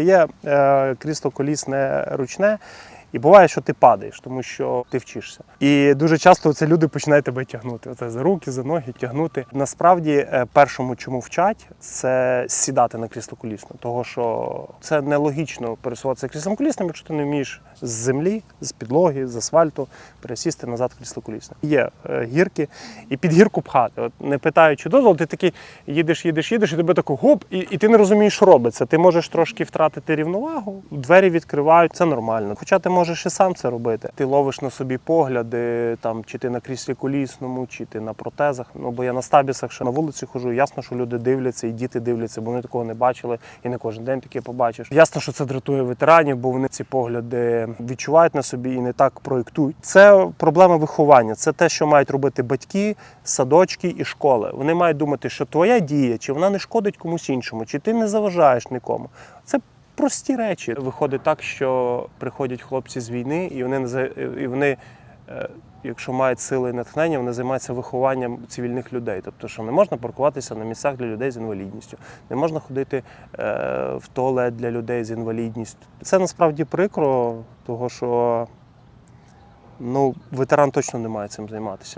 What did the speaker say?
Є е, крісло колісне ручне, і буває, що ти падаєш, тому що ти вчишся. І дуже часто це люди починають тебе тягнути. Оце за руки, за ноги тягнути. Насправді, е, першому, чому вчать, це сідати на крісло колісне, того що це нелогічно пересуватися кріслом колісним, якщо ти не вмієш з землі, з підлоги, з асфальту пересісти назад крісло колісне. Є е, гірки, і під гірку пхати. От не питаючи дозволу, ти такий їдеш, їдеш, їдеш, і тебе тако гоп, і, і ти не розумієш, що робиться. Ти можеш трошки втратити рівновагу, двері відкривають, це нормально. Хоча ти можеш і сам це робити. Ти ловиш на собі погляди, там чи ти на кріслі колісному, чи ти на протезах. Ну бо я на стабісах ще на вулиці хожу. Ясно, що люди дивляться, і діти дивляться, бо вони такого не бачили, і не кожен день таке побачиш. Ясно, що це дратує ветеранів, бо вони ці погляди відчувають на собі і не так проєктують. Це проблема виховання. Це те, що мають робити батьки, садочки і школи. Вони мають думати, що твоя дія, чи вона не шкодить комусь іншому, чи ти не заважаєш нікому. Це прості речі. Виходить так, що приходять хлопці з війни, і вони і вони. е, Якщо мають сили і натхнення, вони займаються вихованням цивільних людей. Тобто, що не можна паркуватися на місцях для людей з інвалідністю, не можна ходити е, в туалет для людей з інвалідністю. Це насправді прикро, того що ну, ветеран точно не має цим займатися.